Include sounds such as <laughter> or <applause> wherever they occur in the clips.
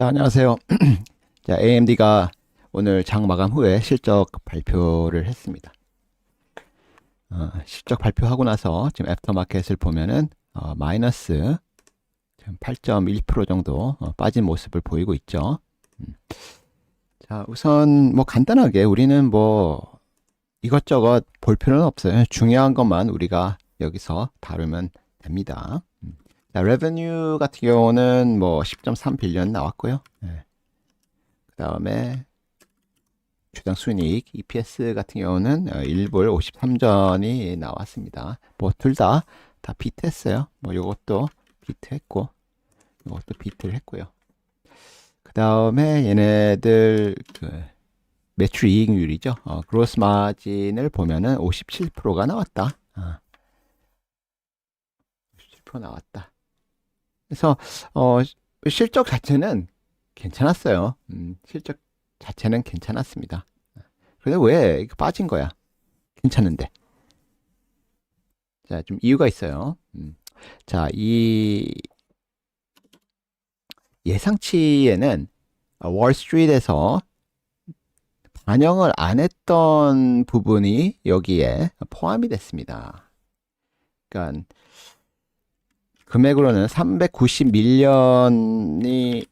자, 안녕하세요. <clears throat> 자, AMD가 오늘 장 마감 후에 실적 발표를 했습니다. 어, 실적 발표하고 나서 지금 애프터마켓을 보면은 어, 마이너스 지금 8.1% 정도 어, 빠진 모습을 보이고 있죠. 음. 자, 우선 뭐 간단하게 우리는 뭐 이것저것 볼 필요는 없어요. 중요한 것만 우리가 여기서 다루면 됩니다. 음. 자, 레베뉴 같은 경우는 뭐 10.3 빌리언 나왔고요. 네. 그 다음에 주당 순이익 EPS 같은 경우는 1불 53전이 나왔습니다. 뭐 둘 다다 비트했어요. 뭐 요것도 비트했고 요것도 비트를 했고요. 그 다음에 얘네들 그 매출 이익률이죠. 어, 그로스 마진을 보면은 57%가 나왔다. 어. 57% 나왔다. 그래서 어, 실적 자체는 괜찮았어요. 음, 실적 자체는 괜찮았습니다. 그런데 왜 빠진 거야? 괜찮은데. 자, 좀 이유가 있어요. 음, 자, 이 예상치에는 월스트리트에서 반영을 안 했던 부분이 여기에 포함이 됐습니다. 그러니까 금액으로는 390밀리언이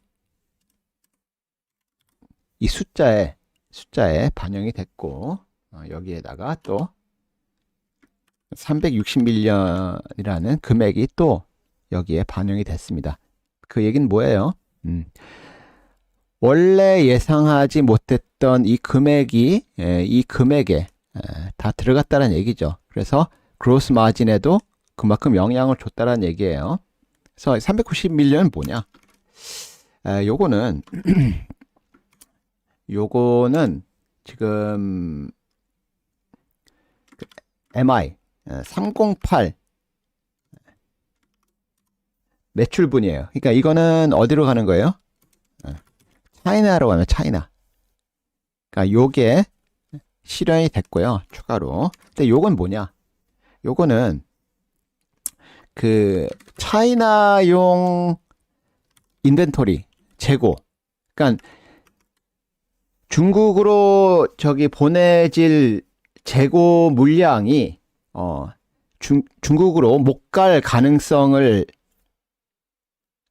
이 숫자에 숫자에 반영이 됐고 어, 여기에다가 또 360밀리언이라는 금액이 또 여기에 반영이 됐습니다. 그 얘기는 뭐예요? 음, 원래 예상하지 못했던 이 금액이 에, 이 금액에 에, 다 들어갔다는 얘기죠. 그래서 그로스 마진에도 그만큼 영향을 줬다는 얘기예요. 그래서 390밀리언은 뭐냐? 에, 요거는 <clears throat> 요거는 지금 그 MI 308 매출분이에요. 그러니까 이거는 어디로 가는 거예요? 차이나로 가면 차이나. 그러니까 요게 실현이 됐고요. 추가로. 근데 요건 뭐냐? 요거는 그 차이나용 인벤토리 재고. 그러니까 중국으로 저기 보내질 재고 물량이 어 중, 중국으로 못 갈 가능성을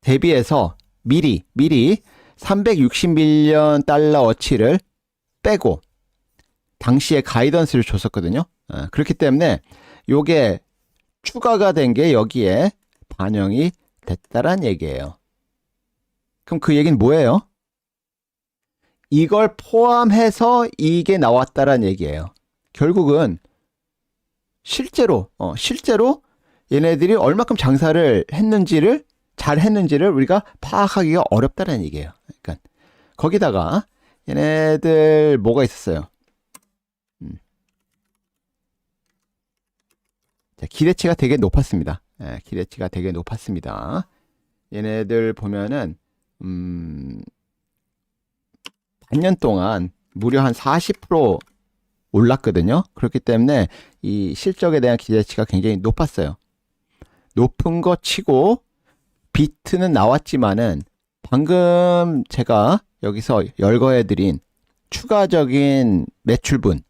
대비해서 미리 미리 360밀리언 달러어치를 빼고 당시에 가이던스를 줬었거든요. 어, 그렇기 때문에 요게 추가가 된 게 여기에 반영이 됐다란 얘기예요. 그럼 그 얘기는 뭐예요? 이걸 포함해서 이게 나왔다란 얘기예요. 결국은 실제로 어, 실제로 얘네들이 얼마큼 장사를 했는지를 잘 했는지를 우리가 파악하기가 어렵다는 얘기예요. 그러니까 거기다가 얘네들 뭐가 있었어요? 음. 자, 기대치가 되게 높았습니다. 예, 기대치가 되게 높았습니다. 얘네들 보면은 음, 반년 동안 무려 한 40% 올랐거든요. 그렇기 때문에 이 실적에 대한 기대치가 굉장히 높았어요. 높은 거 치고 비트는 나왔지만은 방금 제가 여기서 열거해 드린 추가적인 매출분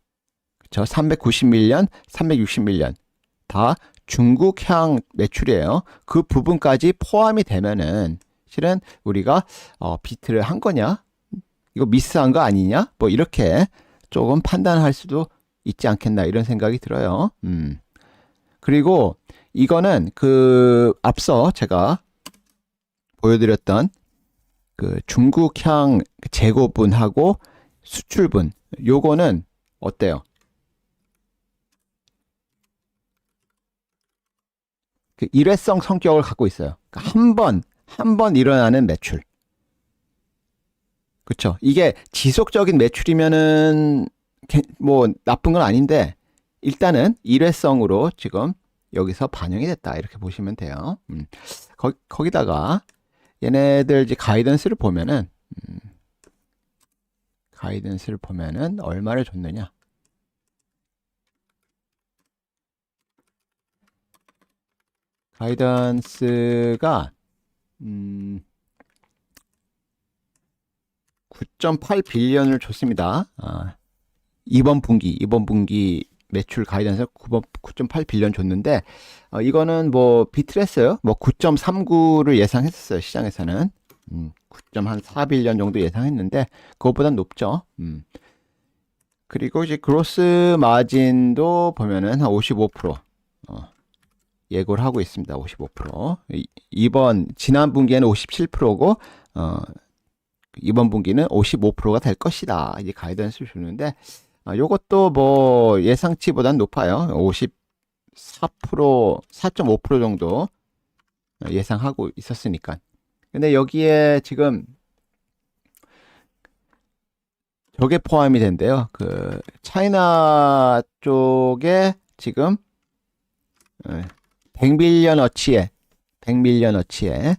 저 390밀리언, 360밀리언 다 중국향 매출이에요. 그 부분까지 포함이 되면은 실은 우리가 어, 비트를 한 거냐? 이거 미스한 거 아니냐? 뭐 이렇게 조금 판단할 수도 있지 않겠나 이런 생각이 들어요. 음. 그리고 이거는 그 앞서 제가 보여드렸던 그 중국향 재고분하고 수출분 요거는 어때요? 그 일회성 성격을 갖고 있어요. 그러니까 한 번, 한 번 일어나는 매출. 그렇죠. 이게 지속적인 매출이면은 뭐 나쁜 건 아닌데 일단은 일회성으로 지금 여기서 반영이 됐다 이렇게 보시면 돼요. 음. 거, 거기다가 얘네들 이제 가이던스를 보면은 음, 가이던스를 보면은 얼마를 줬느냐? 가이던스가 음, 9.8 빌리언을 줬습니다. 아, 이번 분기 이번 분기 매출 가이던스 9.8 빌리언 줬는데 어, 이거는 뭐 비트를 했어요. 뭐 9.39를 예상했었어요. 시장에서는 음, 9.4 빌리언 정도 예상했는데 그것보단 높죠. 음. 그리고 이제 그로스 마진도 보면은 한 55% 어, 예고를 하고 있습니다. 55%. 이- 이번 지난 분기에는 57%고 어, 이번 분기는 55%가 될 것이다. 이제 가이던스를 주는데 아, 요것도 뭐 예상치보단 높아요. 54%, 4.5% 정도 예상하고 있었으니까. 근데 여기에 지금 저게 포함이 된대요. 그 차이나 쪽에 지금 100밀리언 어치에 100밀리언 어치에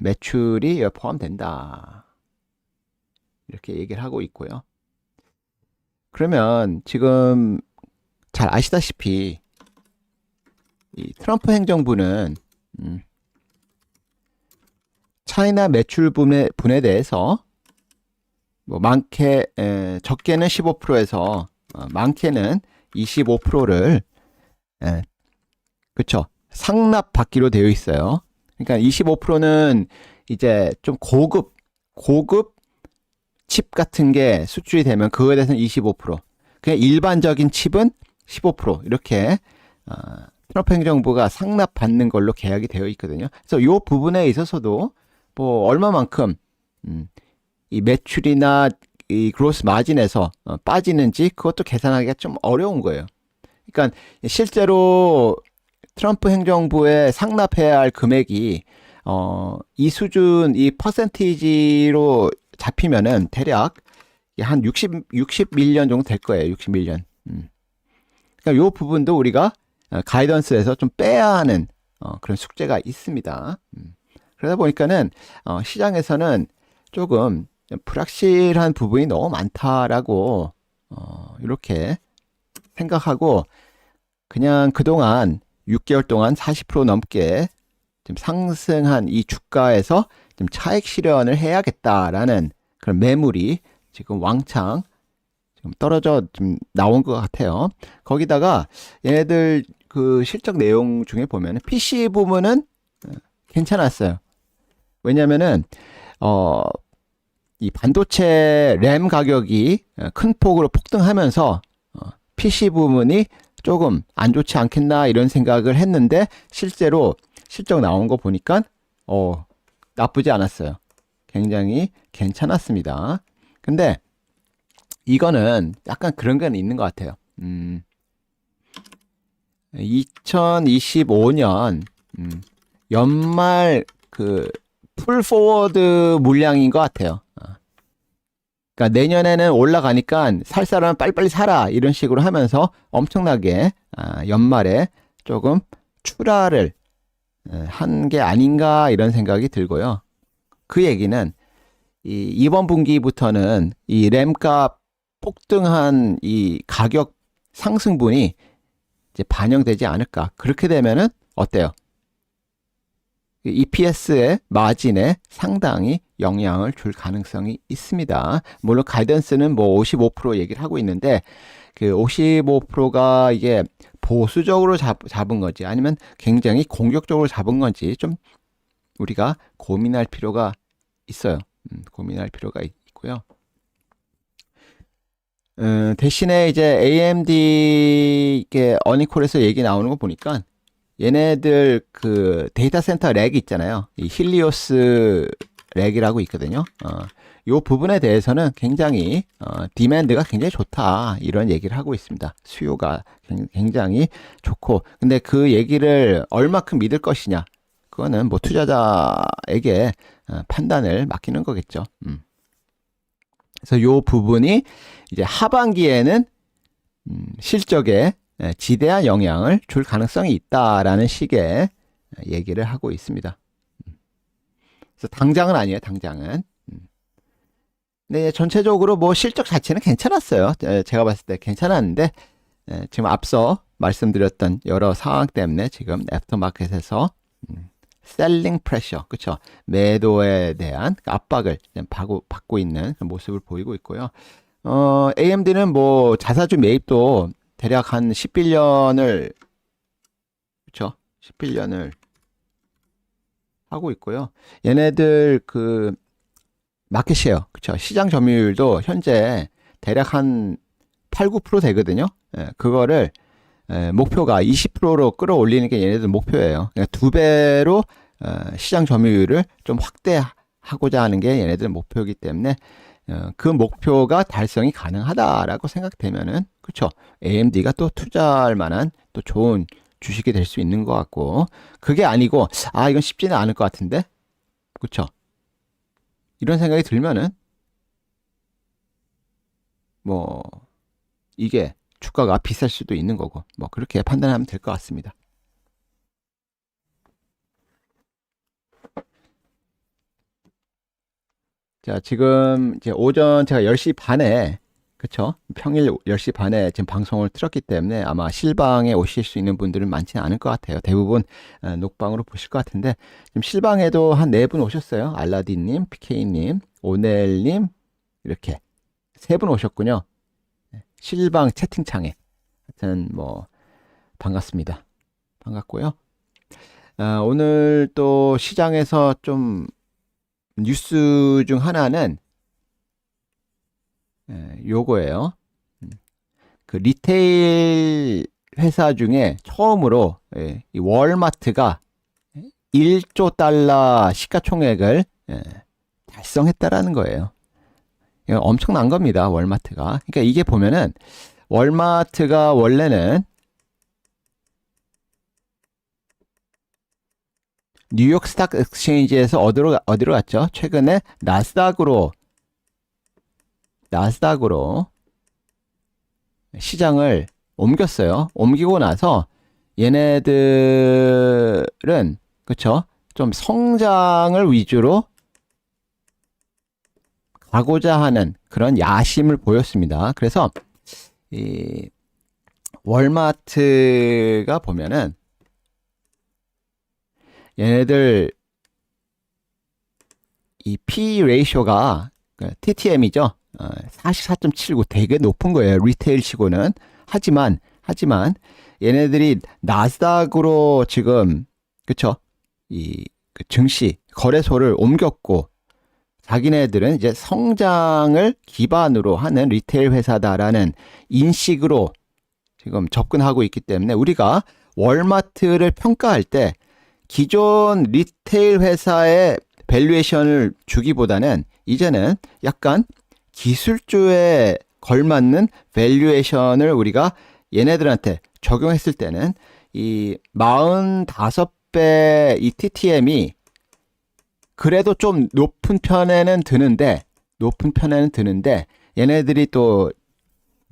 매출이 포함된다. 이렇게 얘기를 하고 있고요. 그러면 지금 잘 아시다시피 이 트럼프 행정부는 음, 차이나 매출 분에, 분에 대해서 뭐 많게 에, 적게는 15%에서 어, 많게는 25%를 에, 그쵸 상납 받기로 되어 있어요. 그러니까 25%는 이제 좀 고급 고급 칩 같은 게 수출이 되면 그거에 대해서는 25%. 그냥 일반적인 칩은 15% 이렇게 어, 트럼프 행정부가 상납 받는 걸로 계약이 되어 있거든요. 그래서 이 부분에 있어서도 뭐 얼마만큼 음, 이 매출이나 이 그로스 마진에서 어, 빠지는지 그것도 계산하기가 좀 어려운 거예요. 그러니까 실제로 트럼프 행정부에 상납해야 할 금액이 어, 이 수준 이 퍼센티지로 잡히면은 대략 한 60, 60밀리언 정도 될 거예요. 60밀리언. 음. 그러니까 요 부분도 우리가 어, 가이던스에서 좀 빼야 하는 어, 그런 숙제가 있습니다. 음. 그러다 보니까는 어, 시장에서는 조금 좀 불확실한 부분이 너무 많다라고 어, 이렇게 생각하고 그냥 그동안 6개월 동안 40% 넘게 좀 상승한 이 주가에서 좀 차익 실현을 해야겠다라는 그런 매물이 지금 왕창 지금 떨어져 좀 나온 것 같아요. 거기다가 얘네들 그 실적 내용 중에 보면 PC 부분은 어, 괜찮았어요. 왜냐면은 어, 이 반도체 램 가격이 어, 큰 폭으로 폭등하면서 어, PC 부분이 조금 안 좋지 않겠나 이런 생각을 했는데 실제로 실적 나온 거 보니까 어, 나쁘지 않았어요. 굉장히 괜찮았습니다. 근데 이거는 약간 그런 건 있는 것 같아요. 음, 2025년 음, 연말 그 풀포워드 물량인 것 같아요. 어. 그러니까 내년에는 올라가니까 살 사람은 빨리빨리 사라 이런 식으로 하면서 엄청나게 아, 연말에 조금 출하를 한 게 아닌가 이런 생각이 들고요. 그 얘기는 이 이번 분기부터는 이 램값 폭등한 이 가격 상승분이 이제 반영되지 않을까. 그렇게 되면은 어때요? EPS의 마진에 상당히 영향을 줄 가능성이 있습니다. 물론 가이던스는 뭐 55% 얘기를 하고 있는데 그 55%가 이게 보수적으로 잡, 잡은 건지 아니면 굉장히 공격적으로 잡은 건지 좀 우리가 고민할 필요가 있어요. 음, 고민할 필요가 있, 있고요. 음, 대신에 이제 AMD 이게 어니콜에서 얘기 나오는 거 보니까 얘네들 그 데이터 센터 렉 있잖아요. 이 힐리오스 렉이라고 있거든요. 어, 요 부분에 대해서는 굉장히 어, 디맨드가 굉장히 좋다 이런 얘기를 하고 있습니다. 수요가 굉- 굉장히 좋고 근데 그 얘기를 얼마큼 믿을 것이냐 그거는 뭐 투자자에게 어, 판단을 맡기는 거겠죠. 음. 그래서 요 부분이 이제 하반기에는 음, 실적에 에, 지대한 영향을 줄 가능성이 있다라는 식의 얘기를 하고 있습니다. 음. 그래서 당장은 아니에요. 당장은. 음. 근데 전체적으로 뭐 실적 자체는 괜찮았어요. 에, 제가 봤을 때 괜찮았는데 에, 지금 앞서 말씀드렸던 여러 상황 때문에 지금 애프터마켓에서 음, 셀링 프레셔, 그쵸? 매도에 대한 그 압박을 받고, 받고 있는 모습을 보이고 있고요. 어, AMD는 뭐 자사주 매입도 대략 한 11년을, 그쵸? 11년을 하고 있고요. 얘네들 그 마켓시에어, 그쵸? 시장 점유율도 현재 대략 한 8, 9% 되거든요. 예, 그거를 예, 목표가 20%로 끌어올리는 게 얘네들 목표예요. 그러니까 두 배로 어, 시장 점유율을 좀 확대하고자 하는 게 얘네들 목표이기 때문에 어, 그 목표가 달성이 가능하다라고 생각되면은 그렇죠. AMD가 또 투자할 만한 또 좋은 주식이 될 수 있는 것 같고 그게 아니고 아 이건 쉽지는 않을 것 같은데 그렇죠. 이런 생각이 들면은 뭐 이게 주가가 비쌀 수도 있는 거고 뭐 그렇게 판단하면 될 것 같습니다. 자, 지금 이제 오전 제가 10시 반에 그쵸? 평일 10시 반에 지금 방송을 틀었기 때문에 아마 실방에 오실 수 있는 분들은 많지는 않을 것 같아요. 대부분 어, 녹방으로 보실 것 같은데 지금 실방에도 한 네 분 오셨어요. 알라딘님, PK님, 오넬님 이렇게 세 분 오셨군요. 실방 채팅창에 하여튼 뭐 반갑습니다. 반갑고요. 아, 오늘 또 시장에서 좀 뉴스 중 하나는 예, 요거예요. 음, 그 리테일 회사 중에 처음으로 예, 이 월마트가 1조 달러 시가총액을 예, 달성했다라는 거예요. 엄청난 겁니다. 월마트가. 그러니까 이게 보면은 월마트가 원래는 뉴욕 스탁 엑스체인지에서 어디로 가- 어디로 갔죠? 최근에 나스닥으로 나스닥으로 시장을 옮겼어요. 옮기고 나서 얘네들은 그쵸? 좀 성장을 위주로 가고자 하는 그런 야심을 보였습니다. 그래서 이 월마트가 보면은 얘네들 이 P 레이쇼가 TTM이죠. 어, 44.79 되게 높은 거예요. 리테일 치고는. 하지만 하지만 얘네들이 나스닥으로 지금 그쵸? 이 그 증시 거래소를 옮겼고 자기네들은 이제 성장을 기반으로 하는 리테일 회사다라는 인식으로 지금 접근하고 있기 때문에 우리가 월마트를 평가할 때 기존 리테일 회사의 밸류에이션을 주기보다는 이제는 약간 기술주에 걸맞는 밸류에이션을 우리가 얘네들한테 적용했을 때는 이 45배 이 TTM이 그래도 좀 높은 편에는 드는데 높은 편에는 드는데 얘네들이 또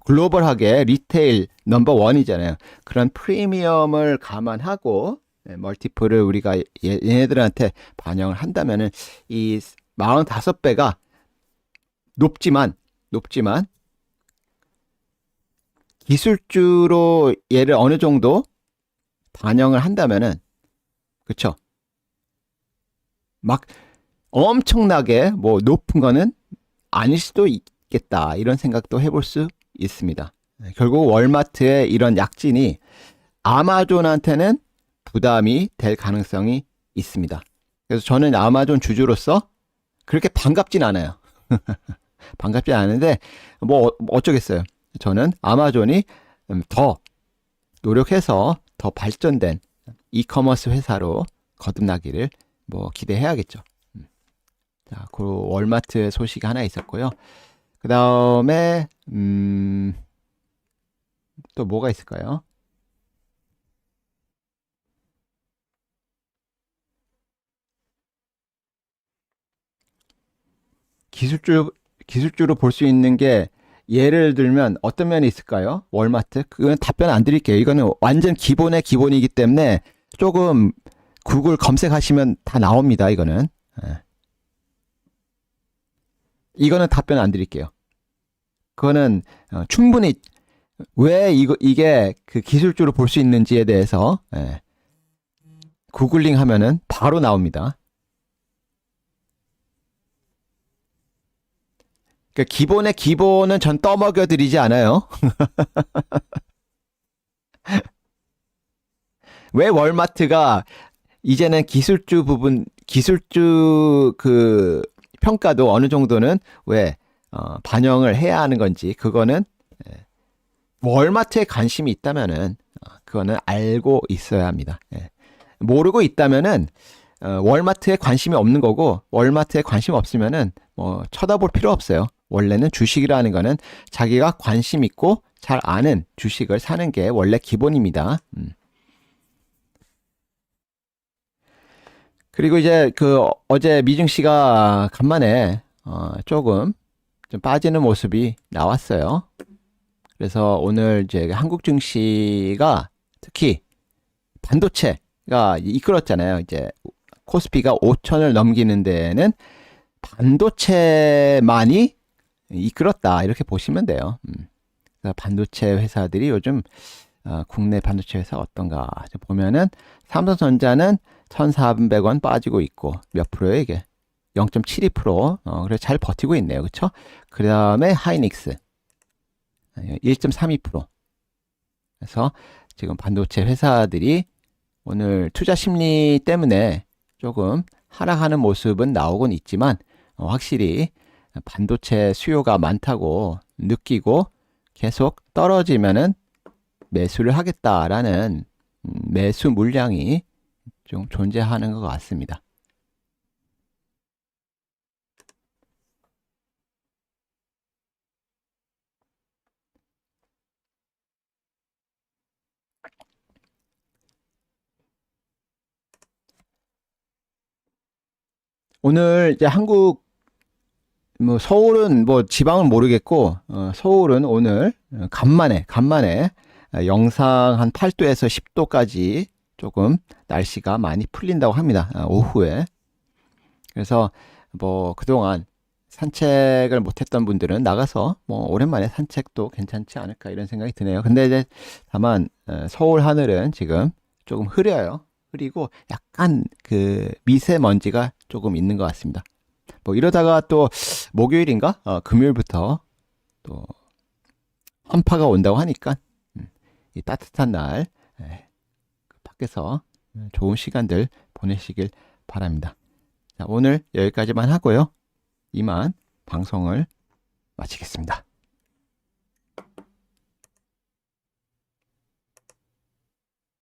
글로벌하게 리테일 넘버 원이잖아요. 그런 프리미엄을 감안하고 네, 멀티플을 우리가 얘- 얘네들한테 반영을 한다면은 이 45배가 높지만 높지만 기술주로 얘를 어느 정도 반영을 한다면은 그쵸? 막 엄청나게 뭐 높은 거는 아닐 수도 있겠다 이런 생각도 해볼 수 있습니다. 네, 결국 월마트의 이런 약진이 아마존한테는 부담이 될 가능성이 있습니다. 그래서 저는 아마존 주주로서 그렇게 반갑진 않아요. <laughs> 반갑진 않은데 뭐 어- 어쩌겠어요. 저는 아마존이 음, 더 노력해서 더 발전된 이커머스 회사로 거듭나기를 뭐 기대해야겠죠. 음. 자, 그 월마트 소식이 하나 있었고요. 그 다음에 음, 또 뭐가 있을까요? 기술주 기술주로 볼 수 있는 게 예를 들면 어떤 면이 있을까요? 월마트? 그건 답변 안 드릴게요. 이거는 완전 기본의 기본이기 때문에 조금 구글 검색하시면 다 나옵니다. 이거는. 예. 이거는 답변 안 드릴게요. 그거는 어, 충분히 왜 이거 이게 그 기술주로 볼 수 있는지에 대해서 예. 구글링 하면은 바로 나옵니다. 그 기본의 기본은 전 떠먹여 드리지 않아요. <laughs> 왜 월마트가 이제는 기술주 부분, 기술주 그 평가도 어느 정도는 왜 어, 반영을 해야 하는 건지 그거는 예, 월마트에 관심이 있다면은 어, 그거는 알고 있어야 합니다. 예. 모르고 있다면은 어, 월마트에 관심이 없는 거고 월마트에 관심 없으면은 뭐 쳐다볼 필요 없어요. 원래는 주식이라는 거는 자기가 관심 있고 잘 아는 주식을 사는 게 원래 기본입니다. 음. 그리고 이제 그 어제 미중 씨가 간만에 어, 조금 좀 빠지는 모습이 나왔어요. 그래서 오늘 이제 한국 증시가 특히 반도체가 이끌었잖아요. 이제 코스피가 5천을 넘기는 데는 반도체만이 이끌었다 이렇게 보시면 돼요. 음. 반도체 회사들이 요즘 어, 국내 반도체 회사 어떤가 좀 보면은 삼성전자는 1,400원 빠지고 있고 몇 프로예요 이게? 0.72% 어, 그래 잘 버티고 있네요. 그렇죠? 그 다음에 하이닉스 1.32% 그래서 지금 반도체 회사들이 오늘 투자 심리 때문에 조금 하락하는 모습은 나오곤 있지만 어, 확실히 반도체 수요가 많다고 느끼고 계속 떨어지면은 매수를 하겠다라는 음, 매수 물량이 좀 존재하는 것 같습니다. 오늘 이제 한국 뭐 서울은 뭐 지방은 모르겠고 어, 서울은 오늘 어, 간만에 간만에 어, 영상 한 8도에서 10도까지 조금 날씨가 많이 풀린다고 합니다. 아, 오후에. 그래서 뭐 그동안 산책을 못했던 분들은 나가서 뭐 오랜만에 산책도 괜찮지 않을까 이런 생각이 드네요. 근데 이제 다만 어, 서울 하늘은 지금 조금 흐려요. 흐리고 약간 그 미세먼지가 조금 있는 것 같습니다. 뭐 이러다가 또 목요일인가 어, 금요일부터 또 한파가 온다고 하니까 음, 이 따뜻한 날 에, 그 밖에서 좋은 시간들 보내시길 바랍니다. 자, 오늘 여기까지만 하고요. 이만 방송을 마치겠습니다.